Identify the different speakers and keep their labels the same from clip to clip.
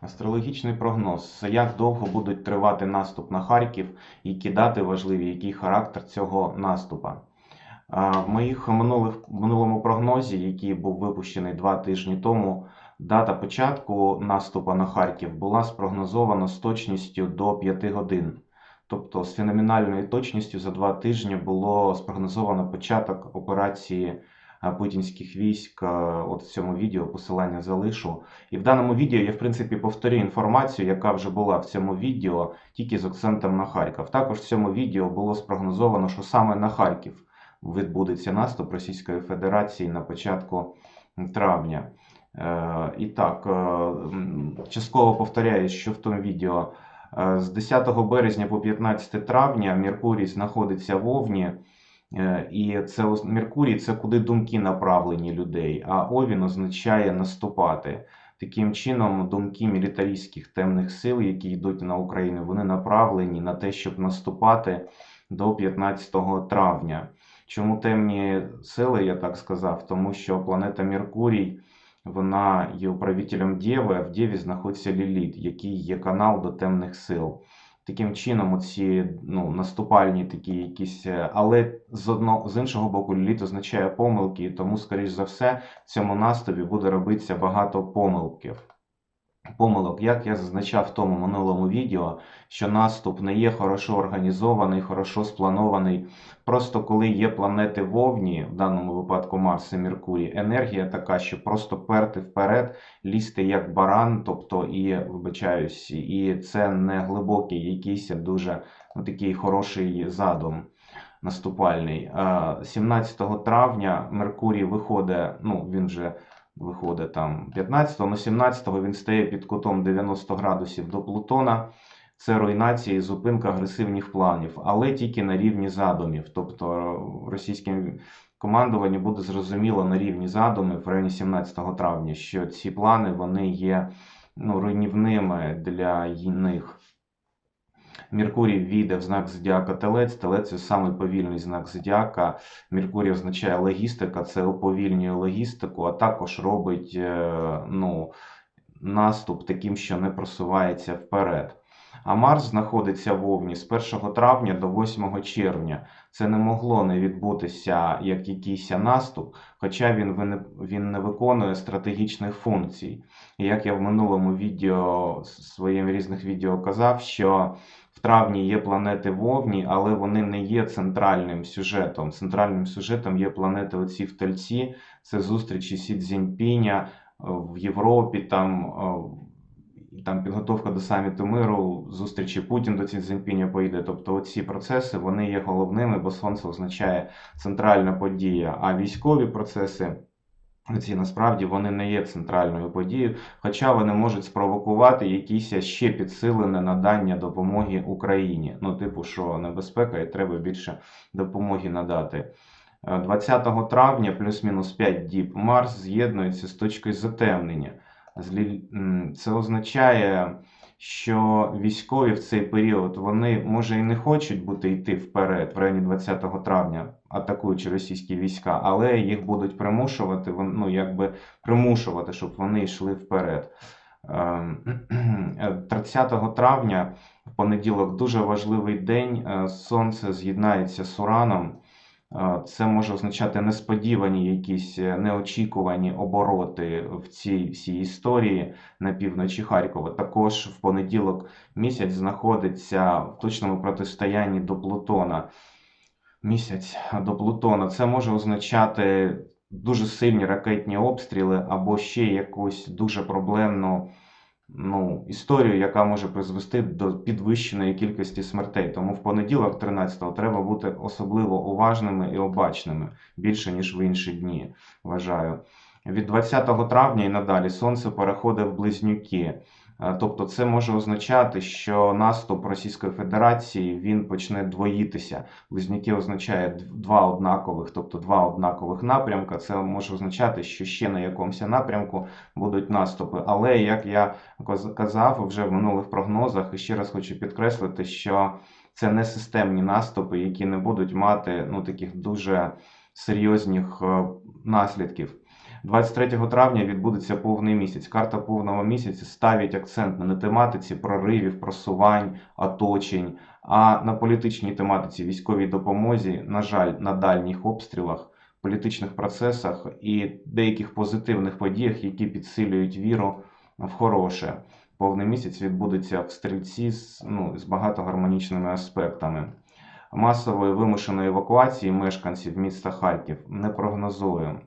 Speaker 1: Астрологічний прогноз. Як довго будуть тривати наступ на Харків, які дати важливі, який характер цього наступа? В моїх минулих, минулому прогнозі, який був випущений два тижні тому, дата початку наступу на Харків була спрогнозована з точністю до 5 годин. Тобто з феноменальною точністю за два тижні було спрогнозовано початок операції путінських військ. От в цьому відео посилання залишу. І в даному відео я, в принципі, повторю інформацію, яка вже була в цьому відео, тільки з акцентом на Харків. Також в цьому відео було спрогнозовано, що саме на Харків відбудеться наступ Російської Федерації на початку травня. Е, І так, е, частково повторяю, що в тому відео. Е, З 10 березня по 15 травня Меркурій знаходиться в Овні. Е, І це Меркурій це куди думки направлені людей, а Овін означає наступати. Таким чином, думки мілітаристських темних сил, які йдуть на Україну, вони направлені на те, щоб наступати до 15 травня. Чому темні сили, я так сказав? Тому що планета Меркурій вона є управителем Дєви, а в Дєві знаходиться Ліліт, який є канал до темних сил. Таким чином, оці ну, наступальні такі якісь. е, Але з одного з іншого боку, літ означає помилки, тому, скоріш за все, в цьому наступі буде робитися багато помилків. Помилок, як я зазначав в тому минулому відео, що наступ не є хорошо організований, хорошо спланований. Просто коли є планети вовні, в даному випадку Марс і Меркурій, енергія така, що просто перти вперед, лізти як баран, тобто і вибачаюсь, і це не глибокий якийсь дуже ну, такий хороший задум наступальний. Е, 17 травня Меркурій виходить, ну він вже виходить там 15-го, але 17-го він стає під кутом 90 градусів до Плутона. Це руйнація і зупинка агресивних планів, але тільки на рівні задумів. Тобто російським командуванню буде зрозуміло на рівні задумів в районі 17 травня, що ці плани вони є ну, руйнівними для них. Меркурій війде в знак зодіака Телець. Телець це самий повільний знак зодіака. Меркурій означає логістика, це уповільнює логістику, а також робить е, ну, наступ таким, що не просувається вперед. А Марс знаходиться в Овні з 1 травня до 8 червня. Це не могло не відбутися як якийсь наступ, хоча він, він не виконує стратегічних функцій. І як я в минулому відео, своїм різних відео казав, що в травні є планети Вовні, але вони не є центральним сюжетом. Центральним сюжетом є планети оці в Тельці, це зустрічі Сі Цзіньпіня е, в Європі, там, е, там підготовка до саміту миру, зустрічі Путін до Сі поїде. Тобто оці процеси вони є головними, бо Сонце означає центральна подія, а військові процеси. Ці насправді вони не є центральною подією, хоча вони можуть спровокувати якісь ще підсилене надання допомоги Україні. Ну, типу, що небезпека і треба більше допомоги надати. Е, 20 травня, плюс-мінус 5 діб, Марс з'єднується з точкою затемнення. Це означає, що військові в цей період вони може і не хочуть бути йти вперед в районі 20 травня, атакуючи російські війська, але їх будуть примушувати, ну якби примушувати, щоб вони йшли вперед. Ем, е, 30 травня, в понеділок, дуже важливий день. е, Сонце з'єднається з Ураном. Це може означати несподівані якісь е, неочікувані обороти в цій всій історії на півночі Харкова. Також в понеділок місяць знаходиться в точному протистоянні до Плутона. Місяць до Плутона. Це може означати дуже сильні ракетні обстріли або ще якусь дуже проблемну ну, історію, яка може призвести до підвищеної кількості смертей. Тому в понеділок, 13-го, треба бути особливо уважними і обачними більше, ніж в інші дні, вважаю. Від 20 травня і надалі сонце переходить в близнюки. Е, Тобто це може означати, що наступ Російської Федерації він почне двоїтися. Близнюки означає два однакових, тобто два однакових напрямка. Це може означати, що ще на якомусь напрямку будуть наступи. Але як я казав вже в минулих прогнозах, і ще раз хочу підкреслити, що це не системні наступи, які не будуть мати ну таких дуже серйозних е, наслідків. 23 травня відбудеться повний місяць. Карта повного місяця ставить акцент не на тематиці проривів, просувань, оточень, а на політичній тематиці, військовій допомозі, на жаль, на дальніх обстрілах, політичних процесах і деяких позитивних подіях, які підсилюють віру в хороше. Повний місяць відбудеться в стрільці з, ну, з багатогармонічними аспектами. Масової вимушеної евакуації мешканців міста Харків не прогнозую.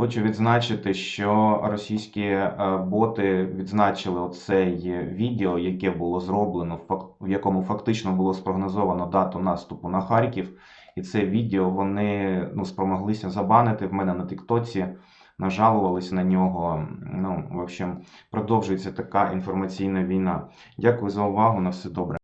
Speaker 1: Хочу відзначити, що російські е, боти відзначили оцей відео, яке було зроблено, в якому фактично було спрогнозовано дату наступу на Харків. І це відео вони ну, спромоглися забанити в мене на Тіктоці, нажалувались на нього. Ну, в общем, продовжується така інформаційна війна. Дякую за увагу. На все добре.